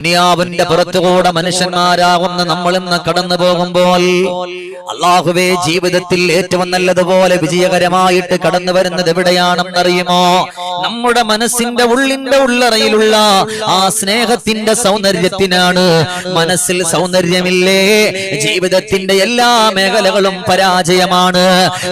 ദുനിയാവിന്റെ പുറത്തുകൂടെ മനുഷ്യന്മാരാകുന്ന നമ്മൾ ഇന്ന് കടന്നു പോകുമ്പോൾ അള്ളാഹുവേ ജീവിതത്തിൽ ഏറ്റവും നല്ലതുപോലെ വിജയകരമായിട്ട് കടന്നു വരുന്നത് എവിടെയാണെന്നറിയുമോ നമ്മുടെ മനസ്സിന്റെ ഉള്ളിന്റെ ഉള്ളറയിലുള്ള ആ സ്നേഹത്തിന്റെ സൗന്ദര്യത്തിനാണ് മനസ്സിൽ സൗന്ദര്യമില്ലേ? ജീവിതത്തിന്റെ എല്ലാ മേഖലകളും പരാജയമാണ്.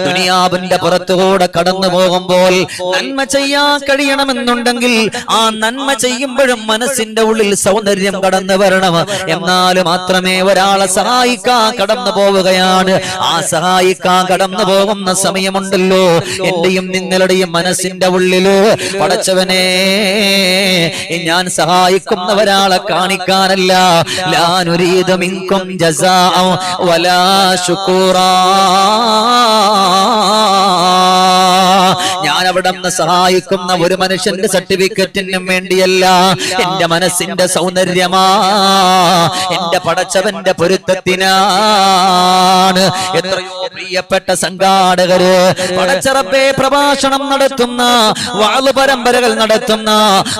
ദുനിയാവിന്റെ പുറത്തുകൂടെ കടന്നു പോകുമ്പോൾ നന്മ ചെയ്യാൻ കഴിയണമെന്നുണ്ടെങ്കിൽ ആ നന്മ ചെയ്യുമ്പോഴും മനസ്സിന്റെ ഉള്ളിൽ സൗന്ദര്യം കടന്നു വരണം. എന്നാൽ മാത്രമേ ഒരാളെ സഹായിക്കാൻ കടന്നു പോവുകയാണ്. ആ സഹായിക്കാൻ കടന്നു പോകുന്ന സമയമുണ്ടല്ലോ. എന്റെയും നിങ്ങളുടെയും മനസ്സിന്റെ ഉള്ളിൽ പടച്ചവനെ ഞാൻ സഹായിക്കുന്ന ഒരാളെ കാണിക്കാനല്ല. ലാനുരീത മിങ്കും ജസാ വലാ ശുക്കൂറാ. ഞാൻ അവിടെ നിന്ന് സഹായിക്കുന്ന ഒരു മനുഷ്യന്റെ സർട്ടിഫിക്കറ്റിനും വേണ്ടിയല്ല. എന്റെ മനസ്സിന്റെ സൗന്ദര്യമാ. എന്റെ പടച്ചവന്റെ പൊരുത്തത്തിനാണ്. എത്രയോ പ്രിയപ്പെട്ട സംഘാടകര് പടച്ചറപ്പെ പ്രഭാഷണം നടത്തുന്ന വാൾ പരമ്പരകൾ നടത്തുന്ന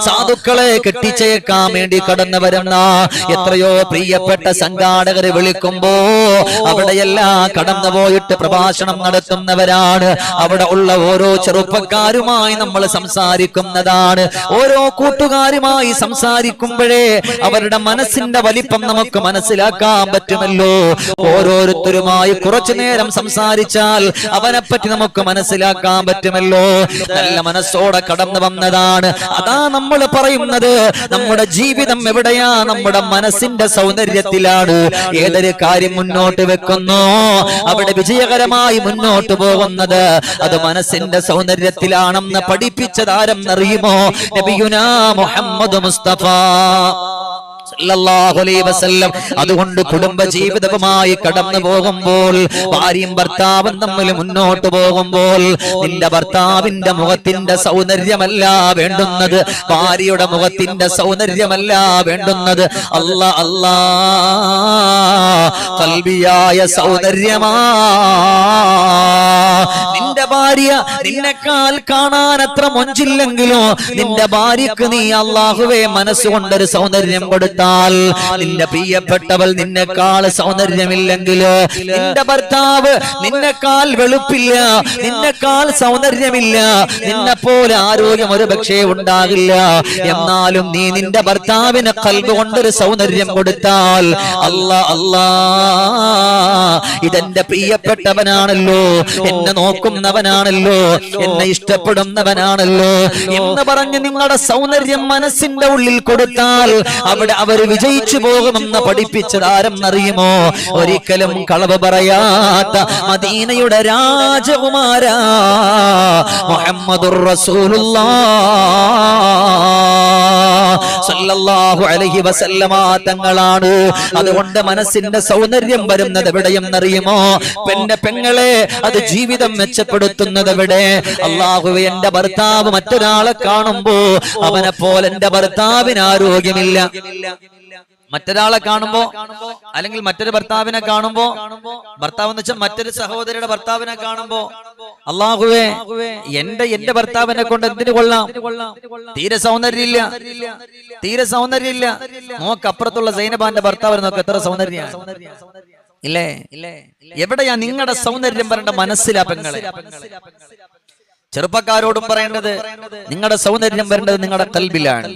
സാധുക്കളെ കെട്ടിച്ചേക്കാൻ വേണ്ടി കടന്നു വരുന്ന എത്രയോ പ്രിയപ്പെട്ട സംഘാടകര് വിളിക്കുമ്പോ അവിടെയെല്ലാം കടന്നുപോയിട്ട് പ്രഭാഷണം നടത്തുന്നവരാണ്. അവിടെ ഉള്ള ഓരോ ചെറുപ്പക്കാരുമായി നമ്മൾ സംസാരിക്കുന്നതാണ്. ഓരോ കൂട്ടുകാരുമായി സംസാരിക്കുമ്പോഴേ അവരുടെ മനസ്സിന്റെ വലിപ്പം നമുക്ക് മനസ്സിലാക്കാൻ പറ്റുമല്ലോ. ഓരോരുത്തരുമായി കുറച്ചു നേരം സംസാരിച്ചാൽ അവനെ പറ്റി നമുക്ക് മനസ്സിലാക്കാൻ പറ്റുമല്ലോ. നല്ല മനസ്സോടെ കടന്നു വന്നതാണ്. അതാ നമ്മൾ പറയുന്നത്. നമ്മുടെ ജീവിതം എവിടെയാ? നമ്മുടെ മനസ്സിന്റെ സൗന്ദര്യത്തിലാണ്. ഏതൊരു കാര്യം മുന്നോട്ട് വെക്കുന്നോ? അവിടെ വിജയകരമായി മുന്നോട്ട് പോകുന്നത്. അത് മനസ്സിന്റെ സൗന്ദര്യത്തിലാണെന്ന് പഠിപ്പിച്ചത് ആരെന്നറിയുമോ നബിയുനാ മുഹമ്മദ് മുസ്തഫ. വസല്ലം. അതുകൊണ്ട് കുടുംബ ജീവിതവുമായി കടന്നു പോകുമ്പോൾ ഭാര്യയും ഭർത്താവും തമ്മിൽ മുന്നോട്ട് പോകുമ്പോൾ നിന്റെ ഭർത്താവിന്റെ മുഖത്തിന്റെ സൗന്ദര്യമല്ല വേണ്ടുന്നത്. ഭാര്യയുടെ മുഖത്തിന്റെ സൗന്ദര്യമല്ല വേണ്ടുന്നത്. അല്ല അല്ലാ കൽവിയായ സൗന്ദര്യമാ നിന്റെ ഭാര്യ നിന്നെക്കാൾ കാണാൻ അത്ര മൊഞ്ചില്ലെങ്കിലോ നിന്റെ ഭാര്യക്ക് നീ അള്ളാഹുവേ മനസ്സുകൊണ്ടൊരു സൗന്ദര്യം കൊടുത്താൽ നിന്റെ പ്രിയപ്പെട്ടവൾ നിന്നെക്കാൾ സൗന്ദര്യമില്ലെങ്കിൽ നിന്റെ ഭർത്താവ് നിന്നെക്കാൾ വെളുപ്പില്ല നിന്നെക്കാൾ സൗന്ദര്യമില്ല നിന്നെ പോലെ ആരോഗ്യം ഒരു പക്ഷേ ഉണ്ടാകില്ല. എന്നാലും നീ നിന്റെ ഭർത്താവിന് കൽബ് കൊണ്ടൊരു സൗന്ദര്യം കൊടുത്താൽ അല്ല അല്ല ഇതെന്റെ പ്രിയപ്പെട്ടവനാണല്ലോ എന്നെ നോക്കുന്നവനാണല്ലോ എന്നെ ഇഷ്ടപ്പെടുന്നവനാണല്ലോ എന്ന് പറഞ്ഞ് നിങ്ങളുടെ സൗന്ദര്യം മനസ്സിന്റെ ഉള്ളിൽ കൊടുത്താൽ അവിടെ അവർ വിജയിച്ചു പോകുമെന്ന് പഠിപ്പിച്ചത് അറിയുമോ ഒരിക്കലും കളവ് പറയാത്ത മദീനയുടെ രാജകുമാര മുഹമ്മദുർ റസൂലുള്ളാ. സല്ലല്ലാഹു അലൈഹി വസല്ലമ തങ്ങളാണ്. അതുകൊണ്ട് മനസ്സിന്റെ സൗന്ദര്യം വരുന്നത് എവിടെയെന്നറിയുമോ? പെണ്ണ് പെങ്ങളെ അത് ജീവിതം മെച്ചപ്പെടുത്തുന്നത് എവിടെ? അള്ളാഹു എന്റെ ഭർത്താവ് മറ്റൊരാളെ കാണുമ്പോ അവനെ പോലെ എന്റെ ഭർത്താവിന് ആരോഗ്യമില്ല. മറ്റൊരാളെ കാണുമ്പോ അല്ലെങ്കിൽ മറ്റൊരു ഭർത്താവിനെ കാണുമ്പോ ഭർത്താവ് എന്ന് വെച്ചാൽ മറ്റൊരു സഹോദരിയുടെ ഭർത്താവിനെ കാണുമ്പോ അള്ളാഹുവേ എന്റെ എന്റെ ഭർത്താവിനെ കൊണ്ട് എന്തിനു കൊള്ളാം? തീരെ സൗന്ദര്യമില്ല. തീരെ സൗന്ദര്യമില്ല. നോക്കപ്പുറത്തുള്ള സൈനബാന്റെ ഭർത്താവ് നോക്ക് എത്ര സൗന്ദര്യ ഇല്ലേ? എവിടെയാ നിങ്ങളുടെ സൗന്ദര്യം പറയേണ്ട മനസ്സിലാ പെങ്ങളെ? ചെറുപ്പക്കാരോടും പറയേണ്ടത് നിങ്ങളുടെ സൗന്ദര്യം വരേണ്ടത് നിങ്ങളുടെ കൽബിലാണ്.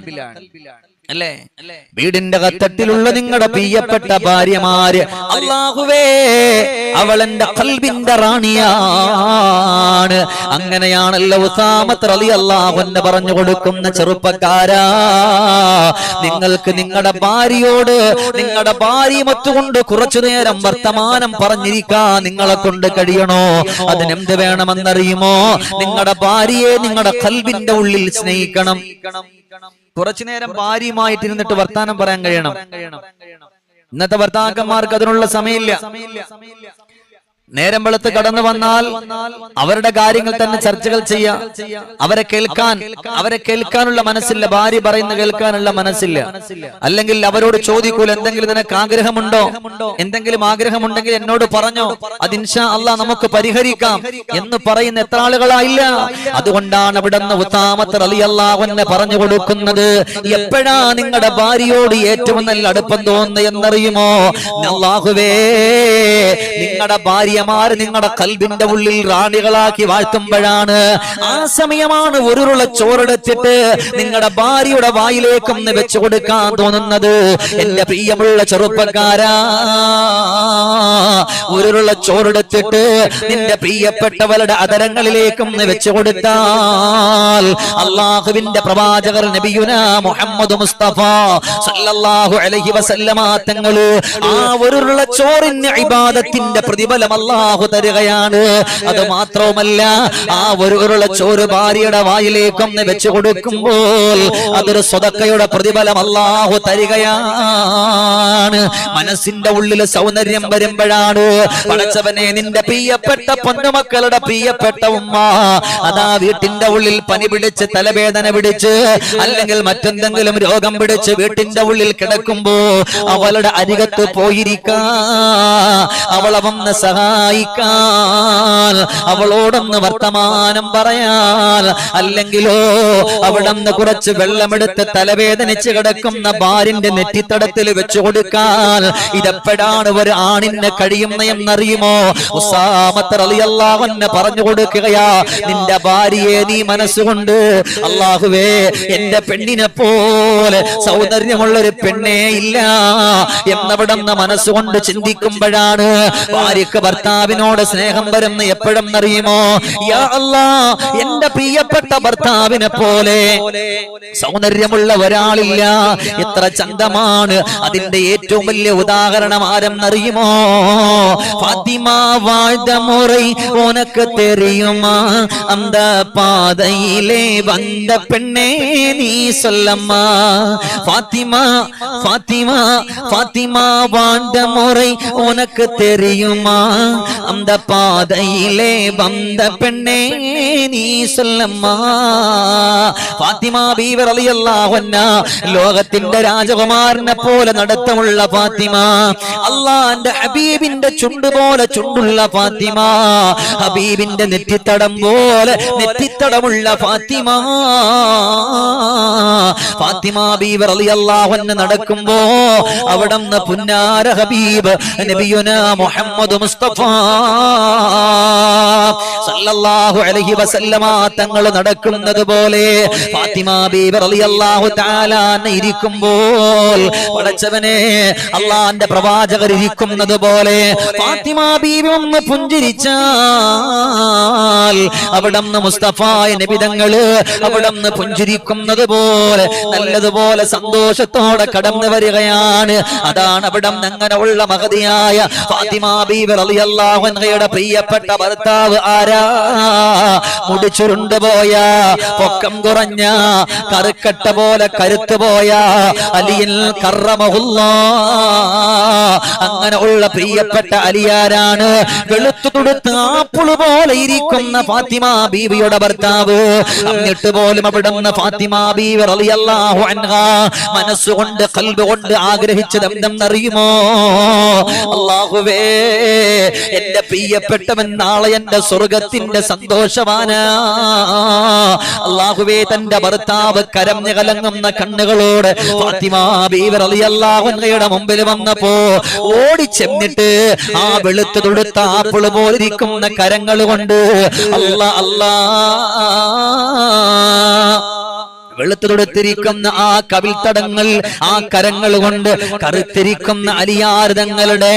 അല്ലേ? വീടിന്റെ കത്തട്ടിലുള്ള നിങ്ങളുടെ പ്രിയപ്പെട്ട ഭാര്യമാര് അള്ളാഹുവേ അവളെന്റെ കൽബിന്റെ റാണിയാണ്. അങ്ങനെയാണല്ലോ ഉസാമത്ത് അലി അള്ളാഹുന്നെ പറഞ്ഞു കൊടുക്കുന്ന ചെറുപ്പക്കാരാ. നിങ്ങൾക്ക് നിങ്ങളുടെ ഭാര്യയോട് നിങ്ങളുടെ ഭാര്യമൊത്തുകൊണ്ട് കുറച്ചു നേരം വർത്തമാനം പറഞ്ഞിരിക്കാ. നിങ്ങളെ കൊണ്ട് കഴിയണോ? അതിനെന്ത് വേണമെന്നറിയുമോ? നിങ്ങളുടെ ഭാര്യയെ നിങ്ങളുടെ കൽബിന്റെ ഉള്ളിൽ സ്നേഹിക്കണം. കുറച്ചു നേരം ഭാര്യയുമായിട്ട് ഇരുന്നിട്ട് വർത്താനം പറയാൻ കഴിയണം. ഇന്നത്തെ ഭർത്താക്കന്മാർക്ക് അതിനുള്ള സമയമില്ല. നേരം വെളുത്ത് കടന്നു വന്നാൽ അവരുടെ കാര്യങ്ങൾ തന്നെ ചർച്ചകൾ ചെയ്യാം. അവരെ കേൾക്കാൻ അവരെ കേൾക്കാനുള്ള മനസ്സില്ല. ഭാര്യ പറയുന്ന കേൾക്കാനുള്ള മനസ്സില്ല. അല്ലെങ്കിൽ അവരോട് ചോദിക്കൂല എന്തെങ്കിലും നിനക്ക് ആഗ്രഹമുണ്ടോ? എന്തെങ്കിലും ആഗ്രഹമുണ്ടെങ്കിൽ എന്നോട് പറഞ്ഞോ? അത് ഇൻഷാ അല്ല നമുക്ക് പരിഹരിക്കാം. എന്ന് പറയുന്ന എത്ര ആളുകളായില്ല. അതുകൊണ്ടാണ് അവിടെ നിന്ന് ഉത്താമത്ത് അലി അള്ളാഹുന്നെ പറഞ്ഞു കൊടുക്കുന്നത്. എപ്പോഴാ നിങ്ങളുടെ ഭാര്യയോട് ഏറ്റവും നല്ല അടുപ്പം തോന്നുന്നത് എന്നറിയുമോ? അള്ളാഹുവേ നിങ്ങളുടെ ഭാര്യമാര് നിങ്ങളുടെ കൽബിന്റെ ഉള്ളിൽ റാണികളാക്കി വാഴ്ത്തുമ്പോഴാണ് ആ സമയമാണ് ഒരുരുള ചോറെടുത്തിട്ട് നിങ്ങളുടെ ഭാര്യയുടെ വായിലേക്കൊന്ന് വെച്ചു കൊടുക്കാൻ തോന്നുന്നത്. എന്റെ പ്രിയമുള്ള ചെറുപ്പക്കാരാ ഒരുരുള ചോറെടുത്തിട്ട് നിന്റെ പ്രിയപ്പെട്ടവരുടെ അതരങ്ങളിലേക്കൊന്ന് വെച്ചു കൊടുത്താൽ അള്ളാഹുവിന്റെ പ്രവാചകർ നബിയുന മുഹമ്മദ് മുസ്തഫ സല്ലല്ലാഹു അലൈഹി വസല്ലമ തങ്ങൾ ആ ഒരുള്ള ചോറിന് ഇബാദത്തിന്റെ പ്രതിഫലം അള്ളാഹു തരികയാണ്. അത് മാത്രവുമല്ല ആ ഒരു ഉരുള ഭാര്യയുടെ വായിലേക്കൊന്ന് വെച്ചു കൊടുക്കുമ്പോൾ അതൊരു സ്വതക്കയുടെ പ്രതിഫലം അള്ളാഹു തരികയാണ്. മനസ്സിന്റെ ഉള്ളിൽ സൗന്ദര്യം വരുമ്പോഴാണ് പടച്ചവനെ നിന്റെ പ്രിയപ്പെട്ട പൊന്നുമക്കളുടെ പ്രിയപ്പെട്ട ഉമ്മ അതാ വീട്ടിന്റെ ഉള്ളിൽ പനി പിടിച്ച് തലവേദന പിടിച്ച് അല്ലെങ്കിൽ മറ്റെന്തെങ്കിലും രോഗം പിടിച്ച് വീട്ടിന്റെ ഉള്ളിൽ കിടക്കുമ്പോ അവളുടെ അരികത്ത് പോയിരിക്കാ. അവളെ വന്ന് സഹായിക്കാൻ അവളോടൊന്ന് വർത്തമാനം പറയാൻ അല്ലെങ്കിലോ അവിടെ നിന്ന് കുറച്ച് വെള്ളമെടുത്ത് തലവേദനിച്ച് കിടക്കുന്ന ബാരിന്റെ നെറ്റിത്തടത്തിൽ വെച്ചു കൊടുക്കാൻ ഇതെപ്പോഴാണ് ഒരു ആണിന് കഴിയുന്ന എന്നറിയുമോ? പറഞ്ഞു കൊടുക്കുകയാ നിന്റെ ഭാര്യയെ നീ മനസ്സുകൊണ്ട് അള്ളാഹുവേ എന്റെ പെണ്ണിനെ പോലെ സൗന്ദര്യമുള്ള ഒരു പെണ്ണേ ഇല്ല. എന്നവിടം മനസ്സുകൊണ്ട് ചിന്തിക്കുമ്പോഴാണ് ഭാര്യക്ക് ഭർത്താവിനോട് സ്നേഹം വരുന്ന എപ്പോഴും അറിയുമോ? എന്റെ പ്രിയപ്പെട്ട ഭർത്താവിനെ പോലെ സൗന്ദര്യമുള്ള ഒരാളില്ല. എത്ര ചന്തമാണ് അതിന്റെ ഏറ്റവും വലിയ ഉദാഹരണം ആരെന്നറിയുമോ ഫാത്തിമ വാഴ്ത മുറി ഉനക്ക് തെറിയുമാ? അന്ത പാതയിലെ വന്ന പെണ്ണേ നീ സ്വല്ലമ്മാ ஃபாத்திமா ஃபாத்திமா ஃபாத்திமா வாழ்ந்த முறை உனக்கு தெரியுமா அந்த பாதையிலே வந்த பெண்ணே നീ சொல்லம்மா ഫാത്തിമ ബീവർ റളിയല്ലാഹു അൻഹാ ലോകത്തിന്റെ രാജകുമാരനെ പോലെ നടത്തമുള്ള ഫാത്തിമ അള്ളാന്റെ ഹബീബിന്റെ ചുണ്ട് പോലെ ചുണ്ടുള്ള ഫാത്തിമ ഹബീബിന്റെ നെറ്റിത്തടം പോലെ നെറ്റിത്തടമുള്ള ഫാത്തിമ ഫാത്തിമ ബീവർ റളിയല്ലാഹു അൻഹ നടക്കുമ്പോ അവിടുന്ന് പുന്നാര ഹബീബ് നബിയുന മുഹമ്മദ് മുസ്തഫ സല്ലല്ലാഹു അലൈഹി വസല്ലമ തങ്ങൾ നടക്കുന്നത് പോലെ ഫാത്തിമ ബീബി റളിയല്ലാഹു തആല ഇരിക്കുമ്പോൾ പടച്ചവനെ അള്ളാന്റെ പ്രവാചകർ ഇരിക്കുന്നത് പോലെ ഫാത്തിമ ബീബി ഒന്ന് പുഞ്ചിരിച്ചാൽ അവിടം മുസ്തഫായ നബിതങ്ങൾ അവിടം പുഞ്ചിരിക്കുന്നത് പോലെ നല്ലതുപോലെ സന്തോഷത്തോടെ കടന്നു വരികയാണ്. അതാണ് അവിടം അങ്ങനെയുള്ള മഹതിയായ ഫാത്തിമ ബീബി റളിയല്ലാഹു അൻഹയുടെ പ്രിയപ്പെട്ട ഭർത്താവ് ആരാ? മുടിച്ചുരുണ്ട് പോയ പൊക്കം കുറഞ്ഞ കറുക്കട്ട പോലെ കരുത്തു പോയ അലിയൽ അങ്ങനെ ഉള്ള പ്രിയപ്പെട്ട അലിയാരാണ് വെളുത്തു കൊടുത്ത് ആപ്പിൾ പോലെ ഇരിക്കുന്ന ഫാത്തിമ ബീവിയുടെ ഭർത്താവ്. എന്നിട്ട് പോലും അവിടുന്ന് ഫാത്തിമ ബീവി റളിയല്ലാഹു അൻഹ മനസ്സുകൊണ്ട് കൽബ് കൊണ്ട് ആഗ്രഹിച്ചത് എന്തെന്നറിയുമോ? അള്ളാഹുവേ എന്റെ പ്രിയപ്പെട്ടവൻ നാളെ എന്റെ സ്വർഗത്തിന്റെ സന്തോഷമാണ് അള്ളാഹുവേ തന്റെ ഭർത്താവ് കരഞ്ഞു കലങ്ങുന്ന കണ്ണുകളോട് ഫാത്തിമ ബീവി റളിയല്ലാഹു അൻഹയുടെ മുമ്പിൽ വന്നപ്പോ ഓടി ചെന്നിട്ട് ആ വെളുത്തു തൊടുത്ത ആപ്പിൾ പോലിരിക്കുന്ന കരങ്ങൾ കൊണ്ട് അല്ല അല്ലാ. വെളുത്തു ആ കവിൽത്തടങ്ങൾ ആ കരങ്ങൾ കൊണ്ട് കറുത്തിരിക്കുന്ന അലിയാരുതങ്ങളുടെ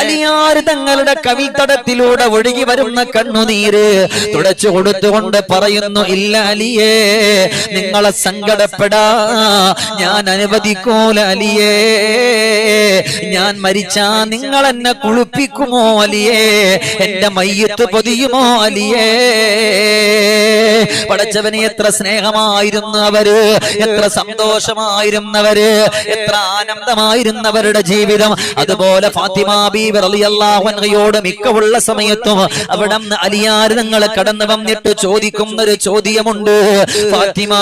അലിയാരുതങ്ങളുടെ കവിൽത്തടത്തിലൂടെ ഒഴുകി വരുന്ന കണ്ണുനീര് തുടച്ചു കൊടുത്തുകൊണ്ട് പറയുന്നു ഇല്ല അലിയേ നിങ്ങളെ സങ്കടപ്പെടാ ഞാൻ അനുവദിക്കൂല അലിയേ ഞാൻ മരിച്ചാ നിങ്ങൾ എന്നെ കുളിപ്പിക്കുമോ അലിയേ എന്റെ മയ്യത്ത് പൊതിയുമോ അലിയേ? പടച്ചവനെ എത്ര സ്നേഹമായിരുന്നു ജീവിച്ചിരുന്നവര് എത്ര സന്തോഷമായിരുന്നവര് എത്ര ആനന്ദമായിരുന്നവരുടെ ജീവിതം. അതുപോലെ ഫാത്തിമ ബീവി റളിയല്ലാഹു അൻഹയോട് മിക്കവുള്ള സമയത്തും അവിടെ അലിയാർ നിങ്ങൾ കടന്നു വന്നിട്ട് ചോദിക്കുന്ന ഒരു ചോദ്യമുണ്ട്. ഫാത്തിമ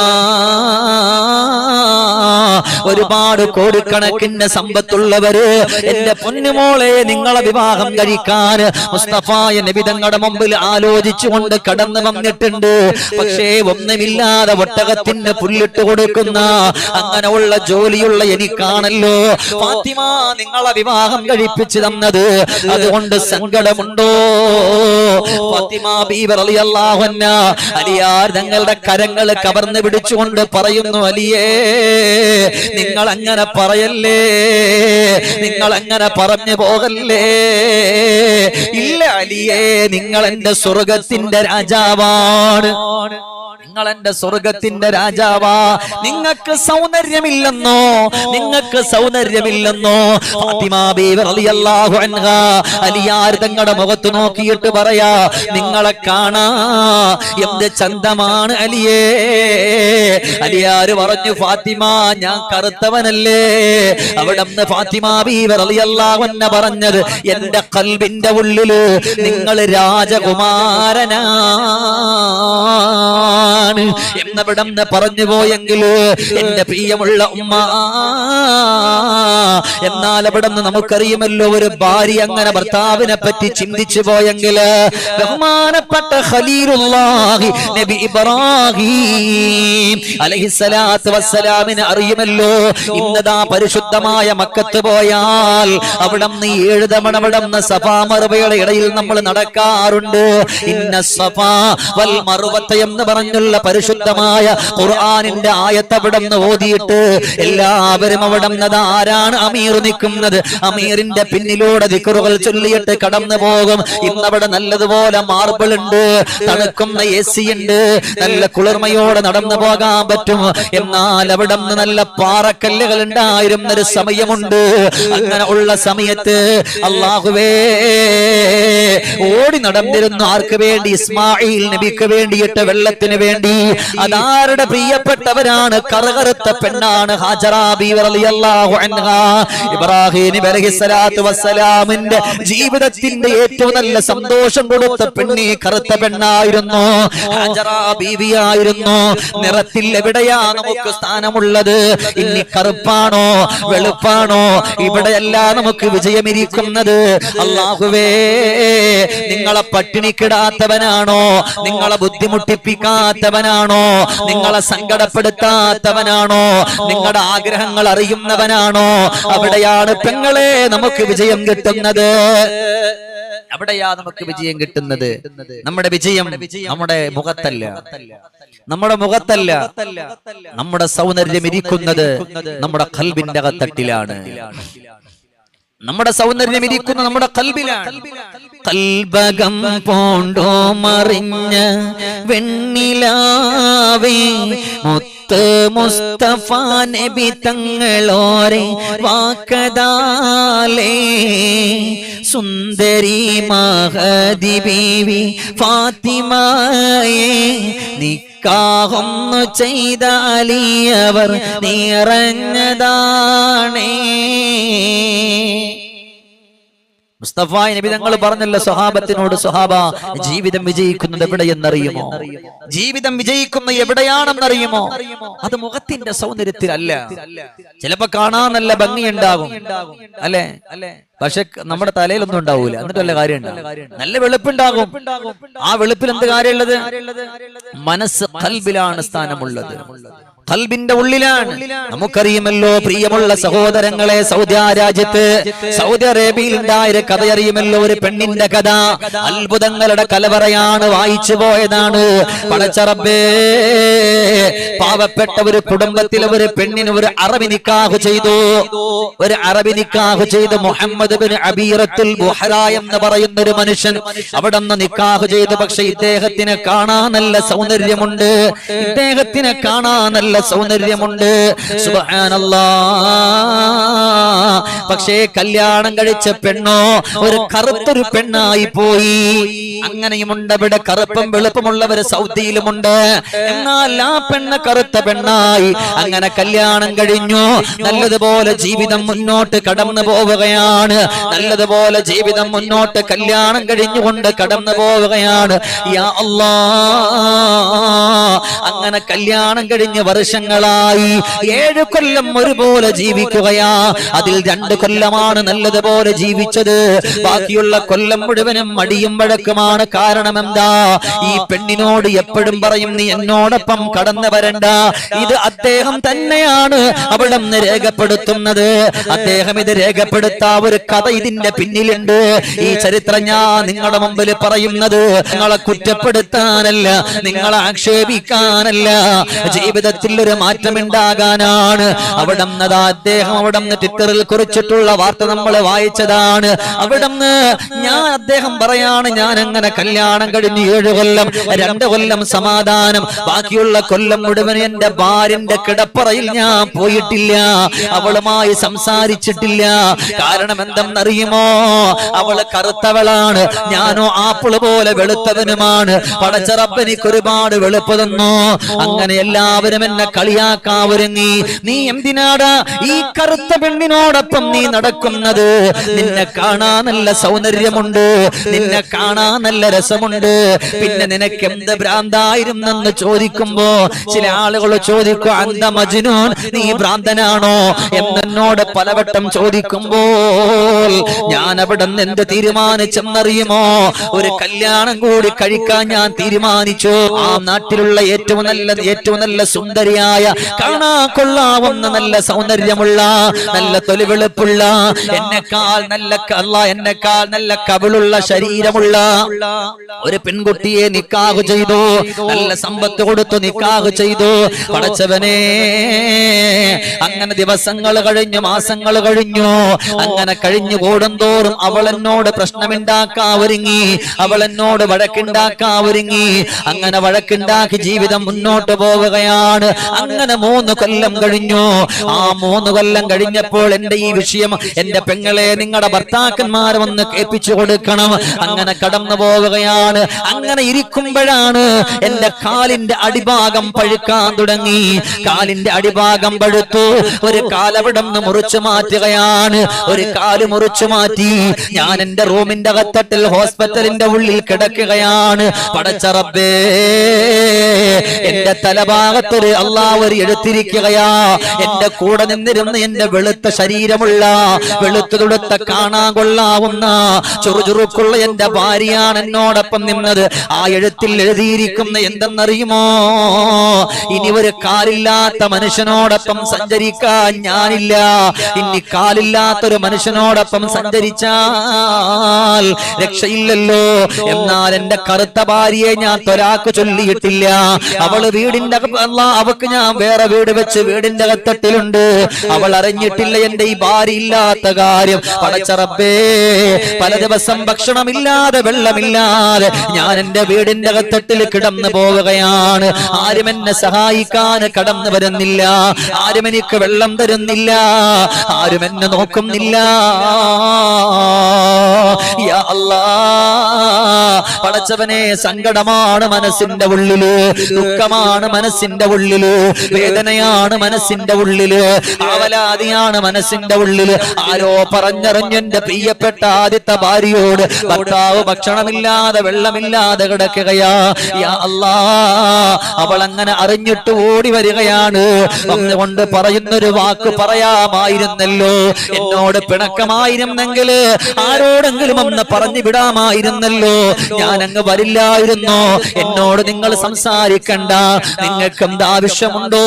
ഒരുപാട് കോടിക്കണക്കിന് സമ്പത്തുള്ളവര് എന്റെ പൊന്നുമോളെ നിങ്ങളെ വിവാഹം കഴിക്കാൻ മുസ്തഫായ നബി തങ്ങളുടെ മുമ്പിൽ ആലോചിച്ചുകൊണ്ട് കടന്നു വന്നിട്ടുണ്ട്. പക്ഷേ ഒന്നുമില്ലാതെ ഒട്ടകത്തിന് പുല്ലിട്ട് കൊടുക്കുന്ന അങ്ങനെയുള്ള ജോലിയുള്ള എനിക്കാണല്ലോ. ഫാത്തിമ നിങ്ങളെ വിവാഹം കഴിപ്പിച്ചു തന്നത്. അതുകൊണ്ട് സങ്കടമുണ്ടോ? ഫാത്തിമ ബീബർ അലി അള്ളാഹുന്ന അലിയാർ ഞങ്ങളുടെ കരങ്ങൾ കവർന്ന് പിടിച്ചുകൊണ്ട് പറയുന്നു അലിയേ നിങ്ങൾ അങ്ങനെ പറയല്ലേ? നിങ്ങൾ അങ്ങനെ പറഞ്ഞു പോകല്ലേ? ഇല്ല അലിയേ നിങ്ങൾ എന്റെ സ്വർഗത്തിന്റെ രാജാവാണ്. നിങ്ങൾ എന്റെ സ്വർഗത്തിന്റെ രാജാവാ. നിങ്ങൾക്ക് സൗന്ദര്യമില്ലെന്നോ? നിങ്ങൾക്ക് സൗന്ദര്യമില്ലെന്നോ? അലിയാർ തങ്ങളുടെ മുഖത്ത് നോക്കിയിട്ട് പറയാ നിങ്ങളെ കാണാ. എന്ത് ചന്തമാണ് അലിയേ? അലിയാര് പറഞ്ഞു ഫാത്തിമ ഞാൻ കറുത്തവനല്ലേ? അവിടെ നിന്ന് ഫാത്തിമ ബീവർ അൻഹ പറഞ്ഞത് എന്റെ കൽവിന്റെ ഉള്ളിൽ നിങ്ങൾ രാജകുമാരനാണ് എന്നവിടം പറഞ്ഞു പോയെങ്കിൽ എന്റെ പ്രിയമുള്ള ഉമ്മ. എന്നാൽ അവിടെ നിന്ന് നമുക്കറിയുമല്ലോ ഒരു ഭാര്യ അങ്ങനെ ഭർത്താവിനെ പറ്റി ചിന്തിച്ചു പോയെങ്കിൽ ബഹുമാനപ്പെട്ട ഖലീലുള്ളാഹി നബി ഇബ്രാഹിം അലൈഹിസ്സലാത്തു വസ്സലാമിനെ അറിയുമല്ലോ. ഇന്നതാ പരിശുദ്ധമായ മക്കത്ത് പോയാൽ അവിടെ നിന്ന് ഏഴ് തവണ അവിടെ നിന്ന് സഫാ മറുപയുടെ ഇടയിൽ നമ്മൾ നടക്കാറുണ്ട്. ഇന്ന സഫാ വൽ മറുവത്ത എന്ന് പറഞ്ഞുള്ള പരിശുദ്ധമായ ഖുർആാനിന്റെ ആയത്ത് അവിടെ നിന്ന് ഓതിയിട്ട് എല്ലാവരും അവിടെ നിന്നത് ആരാണ് അമീർ നിൽക്കുന്നത്? അമീറിന്റെ പിന്നിലൂടെ ദിക്കറുകൾ ചൊല്ലിയിട്ട് കടന്നു പോകും. ഇന്നവിടെ നല്ലതുപോലെ മാർബിൾ ഉണ്ട് തണുക്കുന്ന എ സി ഉണ്ട് നല്ല കുളിർമയോടെ നടന്നു പോകാൻ പറ്റും. എന്നാൽ അവിടെ നല്ല പാറക്കല്ലുകൾ ഉണ്ടായിരുന്ന ഒരു സമയമുണ്ട്. അങ്ങനെ ഉള്ള സമയത്ത് അള്ളാഹുവേ ഓടി നടന്നിരുന്നു. ആർക്ക് വേണ്ടി? ഇസ്മായിൽ നബിക്ക് വേണ്ടിയിട്ട് വെള്ളത്തിന് വേണ്ടി അതാരുടെ പ്രിയപ്പെട്ടവരാണ്? കറുകറുത്ത പെണ്ണാണ് ഹാജറാ ബീവി റളിയല്ലാഹു അൻഹാ. ഇബ്രാഹിം നബി അലൈഹിസ്സലാത്തു വസ്സലാമിന്റെ ജീവിതത്തിന്റെ ഏറ്റവും നല്ല സന്തോഷം കൊടുത്ത പെണ്ണി കറുത്ത പെണ്ണായിരുന്നു. ബീവിയായിരുന്നു. നിറത്തിൽ എവിടെയാ നമുക്ക് സ്ഥാനമുള്ളത്? ഇനി കറുപ്പാണോ? വെളുപ്പാണോ? ഇവിടെയല്ല നമുക്ക് വിജയമിരിക്കുന്നത്. അള്ളാഹുവേ നിങ്ങളെ പട്ടിണിക്കിടാത്തവനാണോ നിങ്ങളെ ബുദ്ധിമുട്ടിപ്പിക്കാത്തവനാണോ നിങ്ങളെ സങ്കടപ്പെടുത്താത്തവനാണോ? നിങ്ങളുടെ ആഗ്രഹങ്ങൾ അറിയുന്നവനാണോ? അവിടെയാണ് പെങ്ങളെ നമുക്ക് വിജയം കിട്ടുന്നത്? അവിടെയാ നമുക്ക് വിജയം കിട്ടുന്നത്. നമ്മുടെ വിജയം നമ്മുടെ മുഖത്തല്ല. നമ്മുടെ മുഖത്തല്ല. നമ്മുടെ സൗന്ദര്യം ഇരിക്കുന്നത് നമ്മുടെ കൽബിന്റെ അകത്തട്ടിലാണ്. നമ്മുടെ സൗന്ദര്യം ഇരിക്കുന്നത് നമ്മുടെ കൽബിലാണ്. കൽബകം പോണ്ടോ മറിഞ്ഞ വെണ്ണിലാവേ? മുത്ത് മുസ്തഫ നബി തങ്ങളോരെ വാക്കതാലേ. സുന്ദരി മഹദി ബീവി ഫാത്തിമയെ നിക്കാഹൊന്നു ചെയ്ത അലിയവർ നിറഞ്ഞതാണേ മുസ്തഫായ നബി തങ്ങൾ പറഞ്ഞല്ലോ സ്വഹാബത്തിനോട് സ്വഹാബ ജീവിതം വിജയിക്കുന്നത് എവിടെയെന്നറിയുമോ? ജീവിതം വിജയിക്കുന്ന എവിടെയാണെന്നറിയുമോ? അത് മുഖത്തിന്റെ സൗന്ദര്യത്തിലല്ല. ചിലപ്പോ കാണാൻ നല്ല ഭംഗിയുണ്ടാകും അല്ലെ? പക്ഷെ നമ്മുടെ തലയിലൊന്നും ഉണ്ടാവൂല. എന്നിട്ട് വല്ല കാര്യം നല്ല വെളുപ്പുണ്ടാകും. ആ വെളുപ്പിൽ എന്ത് കാര്യമുള്ളത്? മനസ്സ് കൽബിലാണ് സ്ഥാനമുള്ളത്. കൽബിന്റെ ഉള്ളിലാണ്. നമുക്കറിയുമല്ലോ പ്രിയമുള്ള സഹോദരങ്ങളെ സൗദി രാജ്യത്ത്. സൗദി അറേബ്യയിൽ ഉണ്ടായ ഒരു കഥ അറിയുമല്ലോ ഒരു പെണ്ണിന്റെ കഥ. അത്ഭുതങ്ങളുടെ കലവറയാണ് വായിച്ചു പോയതാണ്. പടച്ചറബേ പാവപ്പെട്ട ഒരു കുടുംബത്തിലെ ഒരു പെണ്ണിന് ഒരു അറബി നിക്കാഹ് ചെയ്തു. ഒരു അറബി നിക്കാഹ് ചെയ്ത് മുഹമ്മദ് ബിൻ അബീറത്തുൽ ബുഹറ എന്ന് പറയുന്ന ഒരു മനുഷ്യൻ അവിടെ നിന്ന് നിക്കാഹ് ചെയ്തു. പക്ഷെ ഇദ്ദേഹത്തിന് കാണാൻ നല്ല സൗന്ദര്യമുണ്ട്. ഇദ്ദേഹത്തിന് കാണാൻ നല്ല സൗന്ദര്യമുണ്ട്. സുബ്ഹാനല്ലാ. പക്ഷേ കല്യാണം കഴിച്ച പെണ്ണോ ഒരു കറുത്തൊരു പെണ്ണായി പോയി. അങ്ങനെയുമുണ്ട്. ഇവിടെ കറുപ്പും വെളുപ്പമുള്ളവര് സൗദിയിലുമുണ്ട്. എന്നാൽ ആ പെണ്ണ് കറുത്ത പെണ്ണായി അങ്ങനെ കല്യാണം കഴിഞ്ഞു. നല്ലതുപോലെ ജീവിതം മുന്നോട്ട് കടന്നു പോവുകയാണ്. നല്ലതുപോലെ ജീവിതം മുന്നോട്ട് കല്യാണം കഴിഞ്ഞുകൊണ്ട് കടന്നു പോവുകയാണ്. യാ അല്ലാ. അങ്ങനെ കല്യാണം കഴിഞ്ഞ് വർഷങ്ങളായി ഏഴ് കൊല്ലം ഒരുപോലെ ജീവിക്കുകയാ. അതിൽ രണ്ട് കൊല്ലമാണ് നല്ലതുപോലെ ജീവിച്ചത്. ബാക്കിയുള്ള കൊല്ലം മുഴുവനും മടിയും വഴക്കുമാണ്. കാരണം എന്താ ഈ പെണ്ണിനോട് എപ്പോഴും പറയും നീ എന്നോടൊപ്പം കടന്നു വരണ്ട. ഇത് അദ്ദേഹം തന്നെയാണ് അവിടെ രേഖപ്പെടുത്തുന്നത്. അദ്ദേഹം ഇത് രേഖപ്പെടുത്താ ഒരു കഥ ഇതിന്റെ പിന്നിലുണ്ട്. ഈ ചരിത്രം ഞാൻ നിങ്ങളുടെ മുമ്പിൽ പറയുന്നത് നിങ്ങളെ കുറ്റപ്പെടുത്താനല്ല നിങ്ങളെ ആക്ഷേപിക്കാനല്ല. ജീവിതത്തിൽ ഒരു മാറ്റമുണ്ടാകാനാണ്. അവിടെ അദ്ദേഹം അവിടെ നിന്ന് ട്വിറ്ററിൽ കുറിച്ചിട്ടുള്ള വാർത്ത നമ്മൾ വായിച്ചതാണ്. അവിടെ ഞാൻ അദ്ദേഹം പറയാണ് ഞാൻ അങ്ങനെ കല്യാണം കഴിഞ്ഞ് ഏഴ് കൊല്ലം രണ്ട് കൊല്ലം സമാധാനം ബാക്കിയുള്ള കൊല്ലം മുഴുവൻ എന്റെ ഭാര്യന്റെ കിടപ്പറയിൽ ഞാൻ പോയിട്ടില്ല. അവളുമായി സംസാരിച്ചിട്ടില്ല. കാരണം എന്തെന്നറിയുമോ? അവൾ കറുത്തവളാണ്. ഞാനോ ആപ്പിൾ പോലെ വെളുത്തവനുമാണ്. പടച്ചറപ്പനിക്ക് ഒരുപാട് വെളുപ്പ് അങ്ങനെ എല്ലാവരും എന്നെ കളിയാക്കാവൊരുങ്ങി നീ. എന്തിനാടാ ഈ കറുത്ത പെണ്ണിനോടൊപ്പം നീ നടക്കുന്നത്? നിന്നെ കാണാൻ നല്ല സൗന്ദര്യമുണ്ട്. നിന്നെ കാണാൻ നല്ല രസമുണ്ട്. പിന്നെ നിനക്ക് എന്ത് ഭ്രാന്തായിരുന്നെന്ന് ചോദിക്കുമ്പോ ചില ആളുകൾ ചോദിക്കും അന്ത മജുനൂൻ? നീ ഭ്രാന്തനാണോ? എന്നോട് പലവട്ടം ചോദിക്കുമ്പോൾ ഞാൻ അവിടെ നിന്ന് എന്ത് തീരുമാനിച്ചെന്നറിയുമോ? ഒരു കല്യാണം കൂടി കഴിക്കാൻ ഞാൻ തീരുമാനിച്ചു. ആ നാട്ടിലുള്ള ഏറ്റവും നല്ല ഏറ്റവും നല്ല സുന്ദരിയായ കാണാ കൊള്ളാവുന്ന നല്ല സൗന്ദര്യമുള്ള നല്ല തൊലിവെളുപ്പുള്ള എന്നെക്കാൾ നല്ല കള്ള എന്നെക്കാൾ നല്ല കവിളുള്ള ശരീരമുള്ള ഒരു പെൺകുട്ടിയെ നിക്കാഹ് ചെയ്തു നല്ല സമ്പത്ത് കൊടുത്തു നിക്കാഹ് ചെയ്തു. പടച്ചവനെ അങ്ങനെ ദിവസങ്ങൾ കഴിഞ്ഞു മാസങ്ങൾ കഴിഞ്ഞു. അങ്ങനെ കഴിഞ്ഞു കൂടുന്തോറും അവൾ എന്നോട് പ്രശ്നമുണ്ടാക്കാ ഒരുങ്ങി അവൾ എന്നോട് വഴക്കുണ്ടാക്കാ ഒരുങ്ങി അങ്ങനെ വഴക്കുണ്ടാക്കി ജീവിതം മുന്നോട്ട് പോവുകയാണ്. അങ്ങനെ മൂന്ന് കൊല്ലം കഴിഞ്ഞു. ആ മൂന്ന് കൊല്ലം കഴിഞ്ഞപ്പോൾ എന്റെ ഈ വിഷയം എന്റെ പെങ്ങളെ നിങ്ങളുടെ ഭർത്താക്കന്മാർ വന്ന് കേൾപ്പിച്ചു കൊടുക്കണം. അങ്ങനെ കടന്നു പോവുകയാണ്. അങ്ങനെ ഇരിക്കുമ്പോഴാണ് എന്റെ കാലിന്റെ അടിഭാഗം പഴുക്കാൻ തുടങ്ങി. കാലിന്റെ അടിഭാഗം പഴുത്തു. ഒരു കാലവിടം മുറിച്ചു മാറ്റുകയാണ്. ഒരു കാൽ മുറിച്ചു മാറ്റി. ഞാൻ എന്റെ റൂമിന്റെ അകത്തട്ടിൽ ഹോസ്പിറ്റലിന്റെ ഉള്ളിൽ കിടക്കുകയാണ്. പടച്ചറബേ എന്റെ തലഭാഗത്തൊരു അള്ളാവർ എടുത്തിരിക്കുകയാ. എന്റെ കൂടെ നിന്നിരുന്ന് എന്റെ വെളുത്ത ശരീരമുള്ള വെളുത്തു തുടുത്ത കാണാൻ കൊള്ളാവുന്ന ചുറുചുറുക്കുള്ള എന്റെ ഭാര്യയാണ് എന്നോടൊപ്പം നിന്നത്. ആ എഴുത്തിൽ എഴുതിയിരിക്കുന്ന എന്തെന്നറിയുമോ? ഇനി ഒരു കാലില്ലാത്ത മനുഷ്യനോടൊപ്പം സഞ്ചരിക്കാൻ ഞാനില്ല. ഇനി കാലില്ലാത്തൊരു മനുഷ്യനോടൊപ്പം സഞ്ചരിച്ചാൽ രക്ഷയില്ലല്ലോ. എന്നാൽ എന്റെ കറുത്ത ഭാര്യയെ ഞാൻ തൊരാക്ക് ചൊല്ലിയിട്ടില്ല. അവൾ വീടിന്റെ അക- അല്ലാ, ഞാൻ വേറെ വീട് വെച്ച് വീടിന്റെ അകത്തട്ടിലുണ്ട്. അവൾ അറിഞ്ഞിട്ടില്ല എന്റെ ഈ ഭാര്യ ഇല്ലാത്ത കാര്യം. പടച്ചറപ്പേ പല ദിവസം ഭക്ഷണമില്ലാതെ വെള്ളമില്ലാതെ ഞാൻ എന്റെ വീടിന്റെ അകത്തട്ടിൽ കിടന്നു പോവുകയാണ്. ആരും എന്നെ സഹായിക്കാൻ കടന്നു വരുന്നില്ല. ആരും എനിക്ക് വെള്ളം തരുന്നില്ല. ആരും എന്നെ നോക്കുന്നില്ല. പടച്ചവനെ സങ്കടമാണ് മനസ്സിന്റെ ഉള്ളിൽ. ദുഃഖമാണ് മനസ്സിന്റെ ഉള്ളിൽ. വേദനയാണ് മനസ്സിന്റെ ഉള്ളിൽ ആവലാതിയാണ് മനസ്സിന്റെ ഉള്ളിൽ. ആരോ പറഞ്ഞറിഞ്ഞു എന്റെ പ്രിയപ്പെട്ട ആദ്യത്തെ ഭാര്യയോട് ഭർത്താവ് ഭക്ഷണമില്ലാതെ വെള്ളമില്ലാതെ കിടക്കുകയാ. അല്ലാ. അവൾ അങ്ങനെ അറിഞ്ഞിട്ട് ഓടി വരികയാണ്. കൊണ്ട് പറയുന്നൊരു വാക്ക് പറയാമായിരുന്നല്ലോ. എന്നോട് പിണക്കമായിരുന്നെങ്കിൽ ആരോടെങ്കിലും അന്ന് പറഞ്ഞു വിടാമായിരുന്നല്ലോ. ഞാൻ അങ്ങ് വരില്ലായിരുന്നോ? എന്നോട് നിങ്ങൾ സംസാരിക്കണ്ട. നിങ്ങൾക്ക് എന്ത് ആവശ്യമുണ്ടോ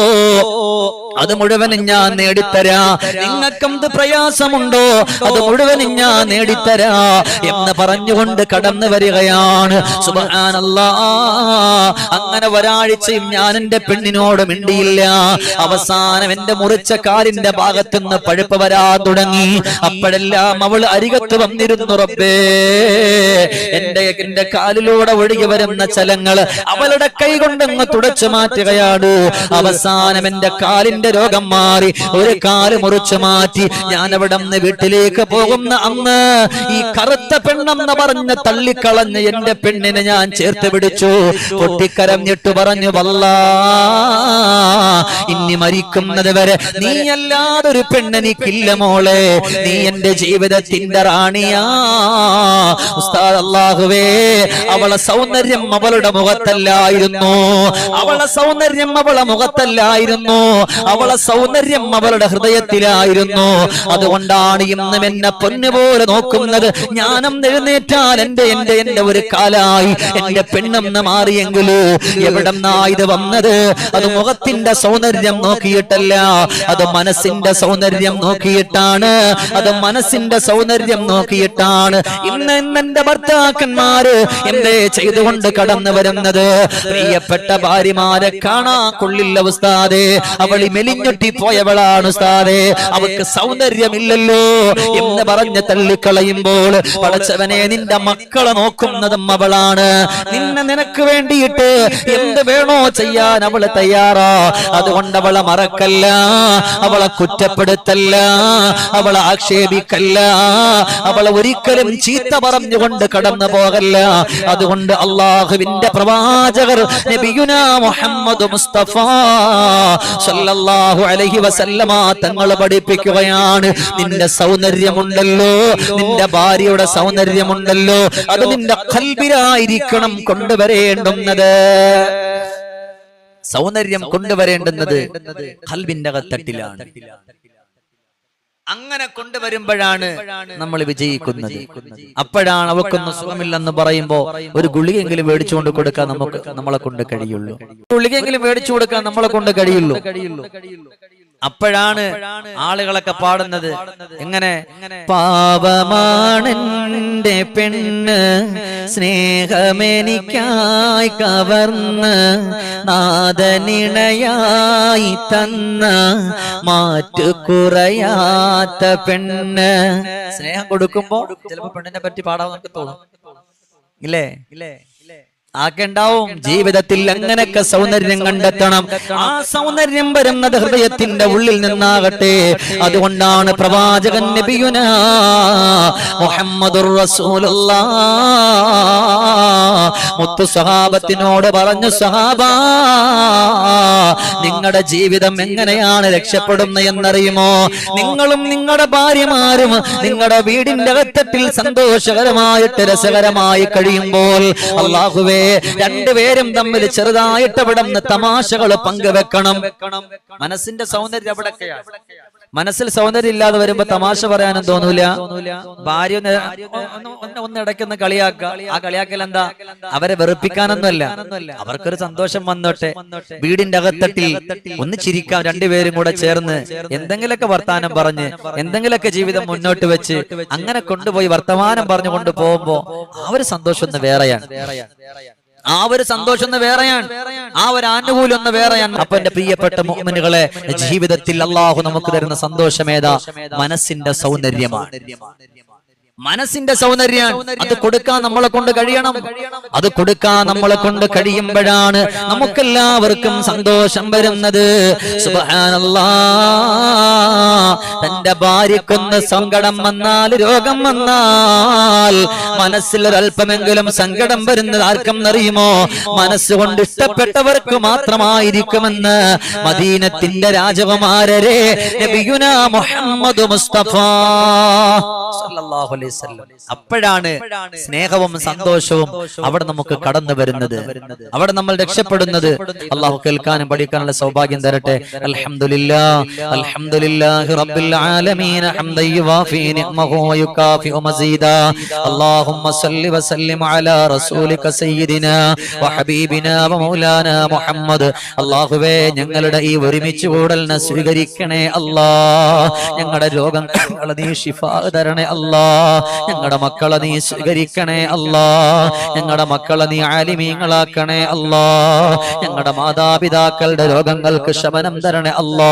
അത് മുഴുവനും ഞാൻ നേടിത്തരാ. നിങ്ങൾക്ക് എന്ത് പ്രയാസമുണ്ടോ? അത് മുഴുവനും ഞാൻ നേടിത്തരാ എന്ന് പറഞ്ഞുകൊണ്ട് കടന്നു വരികയാണ്. സുബ്ഹാനല്ലാ. അങ്ങനെ ഒരാഴ്ചയും ഞാൻ എന്റെ പെണ്ണിനോട് മിണ്ടിയില്ല. അവസാനം എന്റെ മുറിച്ച കാലിന്റെ ഭാഗത്തുനിന്ന് പഴുപ്പ് വരാൻ തുടങ്ങി. അപ്പോഴെല്ലാം അവൾ അരികത്ത് വന്നിരുന്നു റബ്ബേ. എന്റെ എന്റെ കാലിലൂടെ ഒഴുകി വരുന്ന ചലങ്ങൾ അവളുടെ കൈ കൊണ്ടങ്ങ് തുടച്ചു മാറ്റുകയാണ്. അവസാനം എന്റെ കാലിന്റെ രോഗം മാറി ഒരു കാൽ മുറിച്ചു മാറ്റി. ഞാൻ അവിടെ നിന്ന് വീട്ടിലേക്ക് പോകുന്ന അന്ന് ഈ കറുത്ത പെണ്ണെന്ന് പറഞ്ഞ് തള്ളിക്കളഞ്ഞ് എന്റെ പെണ്ണിനെ ഞാൻ ചേർത്ത് പിടിച്ചു. പൊട്ടിക്കരഞ്ഞിട്ട് പറഞ്ഞു വല്ല ഇനി മരിക്കുന്നത് വരെ നീ അല്ലാതൊരു പെണ്ണെനിക്കില്ല മോളെ. നീ എന്റെ ജീവിതത്തിന്റെ റാണിയാ. ഉസ്താദ് അവളെ സൗന്ദര്യം അവളുടെ മുഖത്തല്ലായിരുന്നു. അവളെ സൗന്ദര്യം അവളെ മുഖത്തല്ലായിരുന്നു. അവളെ സൗന്ദര്യം അവളുടെ ഹൃദയത്തിലായിരുന്നു. അതുകൊണ്ടാണ് ഇന്നും എന്നെ പൊന്നുപോലെ നോക്കുന്നത്. ഞാനും എഴുന്നേറ്റാൽ എന്റെ എന്റെ എന്റെ ഒരു കാലായി. എന്റെ പെണ്ണെന്ന് മാറിയെങ്കിൽ? എവിടെ ഇത് വന്നത്? അത് മുഖത്തിന്റെ സൗന്ദര്യം നോക്കിയിട്ടല്ല. അത് മനസ്സിന്റെ സൗന്ദര്യം നോക്കിയിട്ടാണ്. അത് മനസ്സിന്റെ സൗന്ദര്യം നോക്കിയിട്ടാണ്. ഇന്ന് ഇന്നെന്റെ ഭർത്താക്കന്മാര് എന്തേ ചെയ്തുകൊണ്ട് കടന്നു വരുന്നത്? പ്രിയപ്പെട്ട ഭാര്യമാരെ കാണാ കൊള്ളില്ല ഉസ്താദേ അവൾ മെലിഞ്ഞൊട്ടി പോയവളാണ് ഉസ്താദേ. അവൾക്ക് സൗന്ദര്യമില്ലല്ലോ എന്ന് പറഞ്ഞ് തള്ളിക്കളയുമ്പോൾ പടച്ചവനെ നിന്റെ മക്കളെ നോക്കുന്നതും അവളാണ്. നിന്നെ നിനക്ക് വേണ്ടിയിട്ട് എന്ത് വേണോ ചെയ്യാൻ അവൾ തയ്യാറാ. അതുകൊണ്ട് അവളെ മറക്കല്ല. അവളെ കുറ്റപ്പെടുത്തല്ല. അവളെ ആക്ഷേപിക്കല്ല. അവളെ ഒരിക്കലും ചീത്ത പറഞ്ഞുകൊണ്ട് കടന്നു പോകല്ല. അതുകൊണ്ട് അള്ളാഹുവിന്റെ പ്രവാചകർ നബിയുന മുഹമ്മദ് മുസ്തഫ സല്ലല്ലാഹു അലൈഹി വസല്ലമ തങ്ങൾ പഠിപ്പിക്കുകയാണ്. നിന്റെ സൗന്ദര്യമുണ്ടല്ലോ നിന്റെ ഭാര്യയുടെ സൗന്ദര്യമുണ്ടല്ലോ അത് നിന്റെ കൽബിലായിരിക്കണം കൊണ്ടുവരേണ്ടുന്നത്. സൗന്ദര്യം കൊണ്ടുവരേണ്ടുന്നത് കൽബിന്റെ അകത്തട്ടിലാണ്. അങ്ങനെ കൊണ്ടുവരുമ്പോഴാണ് നമ്മൾ വിജയിക്കുന്നത്. അപ്പോഴാണ് അവക്കൊന്നും സുഖമില്ലെന്ന് പറയുമ്പോ ഒരു ഗുളികെങ്കിലും മേടിച്ചുകൊണ്ട് കൊടുക്കാൻ നമുക്ക് നമ്മളെ കൊണ്ട് കഴിയുള്ളൂ. ഗുളികെങ്കിലും മേടിച്ചു കൊടുക്കാൻ നമ്മളെ കൊണ്ട് കഴിയുള്ളൂ. അപ്പോഴാണ് ആളുകളൊക്കെ പാടുന്നത്. എങ്ങനെ? പാപമാണെന്റെ പെണ്ണ് സ്നേഹമെനിക്കായി കവർന്ന് നാദനിണയായി തന്ന മാറ്റു കുറയാത്ത പെണ്ണ് സ്നേഹം കൊടുക്കുമ്പോ ചിലപ്പോ പെണ്ണിനെ പറ്റി പാടാൻ നമുക്ക് തോന്നും. ഇല്ലേ? ഇല്ലേ? ആക്കണ്ടാവും ജീവിതത്തിൽ അങ്ങനെയൊക്കെ സൗന്ദര്യം കണ്ടെത്തണം? ആ സൗന്ദര്യം വരുന്നത് ഹൃദയത്തിന്റെ ഉള്ളിൽ നിന്നാകട്ടെ. അതുകൊണ്ടാണ് പ്രവാചകൻ നബിയുന മുഹമ്മദുർ റസൂലുള്ള. മുത്തു സഹാബത്തിനോട് പറഞ്ഞു സഹാബ നിങ്ങളുടെ ജീവിതം എങ്ങനെയാണ് രക്ഷപ്പെടുന്നത് എന്നറിയുമോ? നിങ്ങളും നിങ്ങളുടെ ഭാര്യമാരും നിങ്ങളുടെ വീടിന്റെ അകത്തട്ടിൽ സന്തോഷകരമായിട്ട് രസകരമായി കഴിയുമ്പോൾ അള്ളാഹുവേ രണ്ടുപേരും തമ്മിൽ ചെറുതായിട്ട് നിന്ന് തമാശകൾ പങ്കുവെക്കണം. മനസ്സിന്റെ സൗന്ദര്യം അവിടെയൊക്കെയാണ് മനസ്സിൽ സൗന്ദര്യം ഇല്ലാതെ വരുമ്പോ തമാശ പറയാനും തോന്നൂല. ഭാര്യ ഒന്നിടയ്ക്കൊന്ന് കളിയാക്ക ആ കളിയാക്കൽ എന്താ? അവരെ വെറുപ്പിക്കാനൊന്നുമല്ല. അവർക്കൊരു സന്തോഷം വന്നോട്ടെ. വീടിന്റെ അകത്തട്ടിൽ ഒന്ന് ചിരിക്കാം രണ്ടുപേരും കൂടെ ചേർന്ന് എന്തെങ്കിലുമൊക്കെ വർത്താനം പറഞ്ഞ് എന്തെങ്കിലുമൊക്കെ ജീവിതം മുന്നോട്ട് വെച്ച് അങ്ങനെ കൊണ്ടുപോയി വർത്തമാനം പറഞ്ഞു കൊണ്ടുപോകുമ്പോ ആ ഒരു സന്തോഷം ഒന്ന് വേറെയാണ് വേറെയാണ്. ആ ഒരു സന്തോഷം ഒന്ന് വേറെയാണ്. ആ ഒരു ആനുകൂല്യം ഒന്ന് വേറെയാണ്. അപ്പൊ എന്റെ പ്രിയപ്പെട്ട മുഅ്മിനുകളെ ജീവിതത്തിൽ അള്ളാഹു നമുക്ക് തരുന്ന സന്തോഷമേതാ? മനസ്സിന്റെ സൗന്ദര്യമാണ്. മനസ്സിന്റെ സൗന്ദര്യം അത് കൊടുക്കാൻ നമ്മളെ കൊണ്ട് കഴിയണം. അത് കൊടുക്കാൻ നമ്മളെ കൊണ്ട് കഴിയുമ്പോഴാണ് നമുക്കെല്ലാവർക്കും സന്തോഷം വരുന്നത്. തന്റെ ഭാര്യക്കൊന്ന് സങ്കടം വന്നാൽ രോഗം വന്നാൽ മനസ്സിൽ ഒരല്പമെങ്കിലും സങ്കടം വരുന്നത് ആർക്കും അറിയുമോ? മനസ്സുകൊണ്ട് ഇഷ്ടപ്പെട്ടവർക്ക് മാത്രമായിരിക്കുമെന്ന് മദീനത്തിന്റെ രാജകുമാരരെ മുഹമ്മദ് മുസ്തഫ. സല്ലല്ലാഹു അലൈഹി അലൈവല്ലം അപ്പോഴാണ് സ്നേഹവും സന്തോഷവും അവിടെ നമുക്ക് കടന്നു വരുന്നത്. അവിടെ നമ്മൾ രക്ഷപ്പെടുന്നത്. അള്ളാഹു കേൾക്കാനും പഠിക്കാനുള്ള സൗഭാഗ്യം തരട്ടെ. അൽഹംദുലില്ലാ. അൽഹംദുലില്ലാഹി റബ്ബിൽ ആലമീൻ അല്ലാഹുമ്മ സല്ലി അലാ റസൂലിക സയ്യിദിനാ മുഹമ്മദ്. അല്ലാഹുവേ ഞങ്ങളുടെ ഈ ഒരുമിച്ച് കൂടലിനെ സ്വീകരിക്കണേ അല്ലാ ഞങ്ങളുടെ രോഗം തരണേ അല്ലാ ഞങ്ങളുടെ മക്കളെ നീ സ്വീകരിക്കണേ അല്ലാ. ഞങ്ങളുടെ മക്കളെ നീ ആലിമീങ്ങളാക്കണേ അല്ലാ. ഞങ്ങളുടെ മാതാപിതാക്കളുടെ രോഗങ്ങൾക്ക് ശമനം തരണേ അല്ലാ.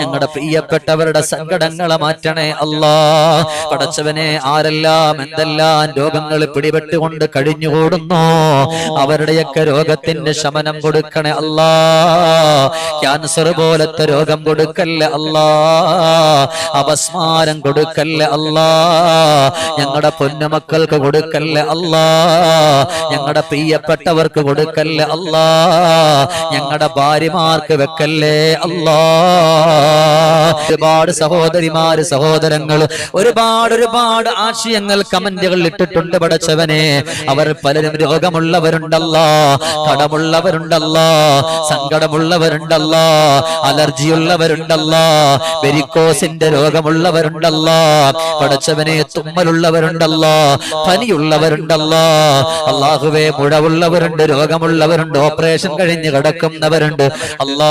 ഞങ്ങളുടെ പ്രിയപ്പെട്ടവരുടെ സങ്കടങ്ങളെ മാറ്റണേ അല്ലാ. പടച്ചവനെ ആരെല്ലാം എന്തെല്ലാം രോഗങ്ങൾ പിടിപെട്ടുകൊണ്ട് കഴിഞ്ഞുകൂടുന്നു അവരുടെയൊക്കെ രോഗത്തിന്റെ ശമനം കൊടുക്കണേ അല്ലാ. ക്യാൻസർ പോലത്തെ രോഗം കൊടുക്കല്ലേ അല്ലാ. അപസ്മാരം കൊടുക്കല്ലേ അല്ലാ. ഞങ്ങളുടെ പൊന്നമക്കൾക്ക് കൊടുക്കല്ലേ അല്ലാ? ഞങ്ങളുടെ പ്രിയപ്പെട്ടവർക്ക് കൊടുക്കല്ലേ അല്ലാ? ഞങ്ങളുടെ ഭാര്യമാർക്ക് വെക്കല്ലേ അല്ലാ? ഒരുപാട് സഹോദരിമാര് സഹോദരങ്ങൾ ഒരുപാട് ഒരുപാട് ആശയങ്ങൾ കമന്റുകൾ ഇട്ടിട്ടുണ്ട് പടച്ചവനെ. അവർ പലരും രോഗമുള്ളവരുണ്ടല്ല കടമുള്ളവരുണ്ടല്ല സങ്കടമുള്ളവരുണ്ടല്ല അലർജിയുള്ളവരുണ്ടല്ല വെരിക്കോസിന്റെ രോഗമുള്ളവരുണ്ടല്ല. പടച്ചവനെ തുമ്മലുള്ളവരുണ്ടല്ലോ പനിയുള്ളവരുണ്ടല്ലോ അള്ളാഹുവെ മുഴവുള്ളവരുണ്ട് രോഗമുള്ളവരുണ്ട് ഓപ്പറേഷൻ കഴിഞ്ഞ് കിടക്കുന്നവരുണ്ട്. അല്ലാ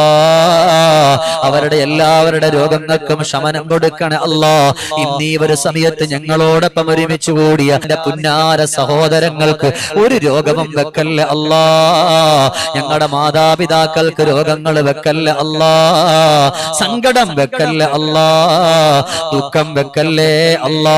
അവരുടെ എല്ലാവരുടെ രോഗങ്ങൾക്കും ശമനം കൊടുക്കണേ അല്ലാ. ഇന്നീ ഒരു സമയത്ത് ഞങ്ങളോടൊപ്പം ഒരുമിച്ച് കൂടിയ എന്റെ പുന്നാര സഹോദരങ്ങൾക്ക് ഒരു രോഗവും വെക്കല്ലേ അല്ലാ. ഞങ്ങളുടെ മാതാപിതാക്കൾക്ക് രോഗങ്ങൾ വെക്കല്ലേ അല്ലാ. സങ്കടം വെക്കല്ലേ അല്ലാ. ദുഃഖം വെക്കല്ലേ അല്ലാ.